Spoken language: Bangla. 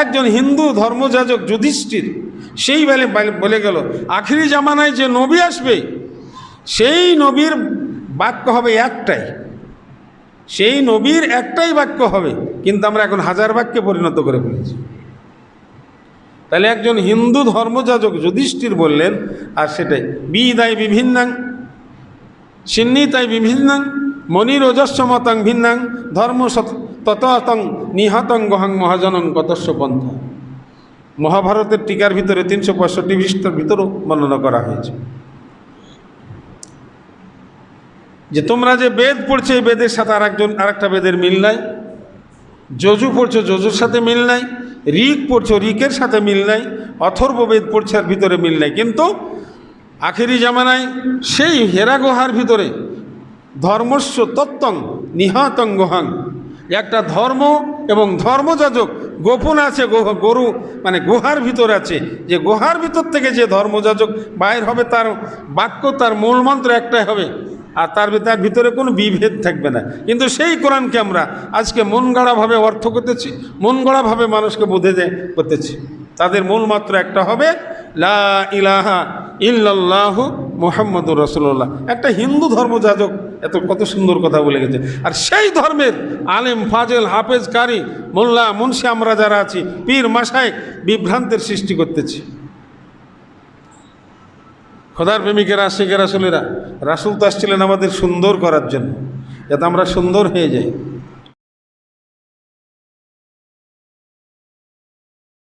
একজন হিন্দু ধর্মযাজক যুধিষ্ঠির, সেই বেলে বলে গেল, আখিরি জামানায় যে নবী আসবে, সেই নবীর বাক্য হবে একটাই। সেই নবীর একটাই বাক্য হবে, কিন্তু আমরা এখন হাজার বাক্যে পরিণত করে ফেলেছি। তাহলে একজন হিন্দু ধর্মযাজক যুধিষ্ঠির বললেন, আর সেটাই, বিদায় বিভিন্নাং সিন্নিতাই বিভিন্নাং মনিরোজস্বমতাং ভিন্নাং ধর্ম ততং নিহতং গহাং মহাজনং কতস্য পন্থা মহাভারতের টিকার ভিতরে তিনশো পঁয়ষট্টি পৃষ্ঠার ভিতরেও বর্ণনা করা হয়েছে। যে তোমরা যে বেদ পড়ছে, এই বেদের সাথে আর একজন আরেকটা বেদের মিল নাই। যজু পড়ছো, যজুর সাথে মিল নাই। ঋক পড়ছো, ঋকের সাথে মিল নাই। অথর্ব বেদ পড়ছে আর ভিতরে মিল নাই। কিন্তু আখেরি জামানায় সেই হেরা গুহার ভিতরে ধর্মস্ব তত্ত্বং গোহাং একটা ধর্ম এবং ধর্মযাজক গোপন আছে গরু মানে গুহার ভিতর আছে। যে গুহার ভিতর থেকে যে ধর্মযাজক বাইর হবে, তার বাক্য, তার মূলমন্ত্র একটাই হবে। আর তার তার ভিতরে কোনো বিভেদ থাকবে না। কিন্তু সেই কোরআনকে আমরা আজকে মন গড়াভাবে অর্থ করতেছি মন গড়াভাবে মানুষকে বুঝে দে, করতেছি। তাদের মূল মাত্র একটা হবে, লা ইলাহা ইল্লাল্লাহ মোহাম্মদুর রসুল্লাহ একটা হিন্দু ধর্মযাজক এত কত সুন্দর কথা বলে গেছে। আর সেই ধর্মের আলেম, ফাজেল হাফেজ কারি মোল্লা, মুন্সি, আমরা যারা আছি, পীর মাসায় বিভ্রান্তের সৃষ্টি করতেছি। খোদার প্রেমিকেরা আশিকের আসলেরা, রাসুল তো আসছিলেন আমাদের সুন্দর করার জন্য। যাতে আমরা সুন্দর হয়ে যাই।